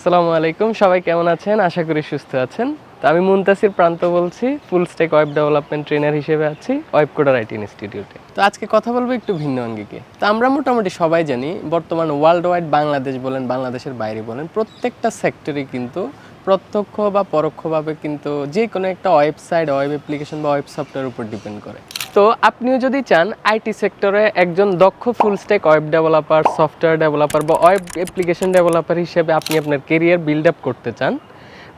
আসসালামু আলাইকুম, সবাই কেমন আছেন? আশা করি সুস্থ আছেন। তো আমি মুনতাসির প্রান্ত বলছি, full stack web development trainer হিসেবে আছি ওয়েব কোডার আইটি ইনস্টিটিউটে তো আজকে কথা বলব একটু ভিন্ন অঙ্গিকে। তো আমরা মোটামুটি সবাই জানি, বর্তমান ওয়ার্ল্ড ওয়াইড বাংলাদেশ বলেন, বাংলাদেশের বাইরে বলেন, প্রত্যেকটা সেক্টরে কিন্তু প্রত্যক্ষ বা পরোক্ষভাবে কিন্তু যে কোনো একটা ওয়েবসাইট ওয়েব অ্যাপ্লিকেশন বা ওয়েব সফটওয়্যার উপর ডিপেন্ড করে। তো আপনিও যদি চান আইটি সেক্টরে একজন দক্ষ full stack web developer software developer বা ওয়েব অ্যাপ্লিকেশন ডেভেলপার হিসেবে আপনি আপনার কেরিয়ার বিল্ড আপ করতে চান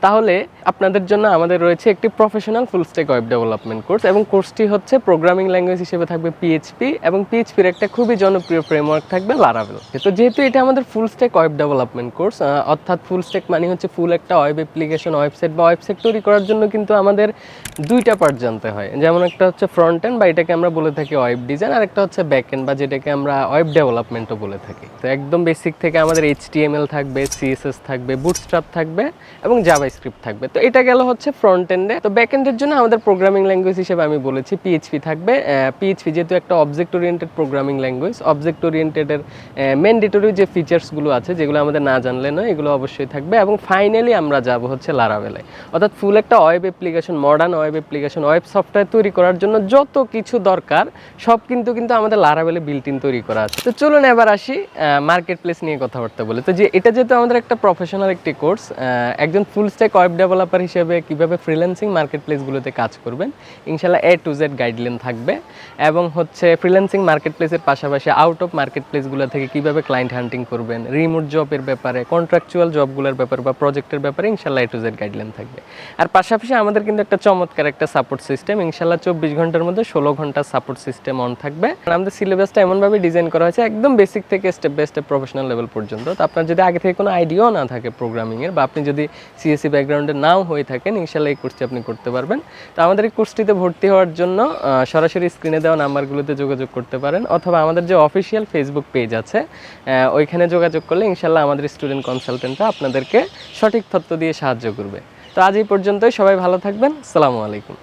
তাহলে আপনাদের জন্য আমাদের রয়েছে একটি professional full stack web development course এবং কোর্সটি হচ্ছে প্রোগ্রামিং ল্যাঙ্গুয়েজ হিসেবে থাকবে পিএইচপি এবং পিএইচপির একটা খুবই জনপ্রিয় ফ্রেমওয়ার্ক থাকবে লারাভেল তো যেহেতু এটা আমাদের full stack web development course অর্থাৎ ফুল স্টেক মানে হচ্ছে ফুল একটা ওয়েব অ্যাপ্লিকেশন ওয়েবসাইট বা ওয়েবসাইট তৈরি করার জন্য কিন্তু আমাদের দুইটা পার্ট জানতে হয়। যেমন একটা হচ্ছে ফ্রন্ট এন্ড বা এটাকে আমরা বলে থাকি ওয়েব ডিজাইন আর একটা হচ্ছে ব্যাক এন্ড বা যেটাকে আমরা ওয়েব ডেভেলপমেন্টও বলে থাকি। তো একদম বেসিক থেকে আমাদের এইচটিএমএল থাকবে সিএসএস থাকবে বুটস্ট্র্যাপ থাকবে এবং জাভাস্ক্রিপ্ট থাকবে। তো এটা গেল হচ্ছে ফ্রন্ট এন্ডে তো ব্যাক এন্ডের জন্য আমাদের প্রোগ্রামিং ল্যাঙ্গুয়েজ হিসেবে আমি বলেছি পিএইচপি থাকবে। পিএইচপি যেহেতু একটা object oriented programming language object ওরিয়েন্টেডের mandatory যে ফিচার্সগুলো আছে, যেগুলো আমাদের না জানলে নয়, এগুলো অবশ্যই থাকবে। এবং ফাইনালি আমরা যাব হচ্ছে লারাভেলায় অর্থাৎ ফুল একটা web application modern web application web software তৈরি করার জন্য যত কিছু দরকার, সব কিন্তু কিন্তু আমাদের লারাভেলে বিল্ট ইন তৈরি করা আছে। তো চলুন এবার আসি মার্কেট প্লেস নিয়ে কথাবার্তা বলে। তো যে, এটা যেহেতু আমাদের একটা প্রফেশনাল একটি কোর্স একজন ফুল স্ট্যাক ওয়েব ডেভেলপার হিসেবে কীভাবে ফ্রিল্যান্সিং মার্কেট প্লেসগুলোতে কাজ করবেন, ইনশাল্লাহ এ টু জেড গাইডলাইন থাকবে। এবং হচ্ছে ফ্রিল্যান্সিং মার্কেট প্লেসের পাশাপাশি আউট অফ মার্কেট প্লেসগুলো থেকে কীভাবে ক্লায়েন্ট হান্টিং করবেন রিমোট জবের ব্যাপারে কন্ট্রাকচুয়াল জবগুলোর ব্যাপারে বা প্রজেক্টের ব্যাপারে ইনশাল্লাহ এ টু জেড গাইডলাইন থাকবে। আর পাশাপাশি আমাদের কিন্তু একটা চমৎকার একটা সাপোর্ট সিস্টেম ইনশাল্লাহ চব্বিশ ঘণ্টার মধ্যে ষোলো ঘণ্টা সাপোর্ট সিস্টেম অন থাকবে। আমাদের সিলেবাসটা এমনভাবে ডিজাইন করা হয়েছে, একদম বেসিক থেকে step by step professional level পর্যন্ত। তো আপনার যদি আগে থেকে কোনো আইডিয়াও না থাকে প্রোগ্রামিংয়ের বা আপনি যদি সিএসসি ব্যাকগ্রাউন্ডে নাও হয়ে থাকেন, ইনশাল্লাহ এই কোর্সটি আপনি করতে পারবেন। তো আমাদের এই কোর্সটিতে ভর্তি হওয়ার জন্য সরাসরি স্ক্রিনে দেওয়া নাম্বারগুলোতে যোগাযোগ করতে পারেন, অথবা আমাদের যে অফিসিয়াল ফেসবুক পেজ আছে ওইখানে যোগাযোগ করলে ইনশাল্লাহ আমাদের স্টুডেন্ট কনসালটেন্টরা আপনাদেরকে সঠিক তথ্য দিয়ে সাহায্য করবে। তো আজ এই পর্যন্তই, সবাই ভালো থাকবেন, সালামু আলাইকুম।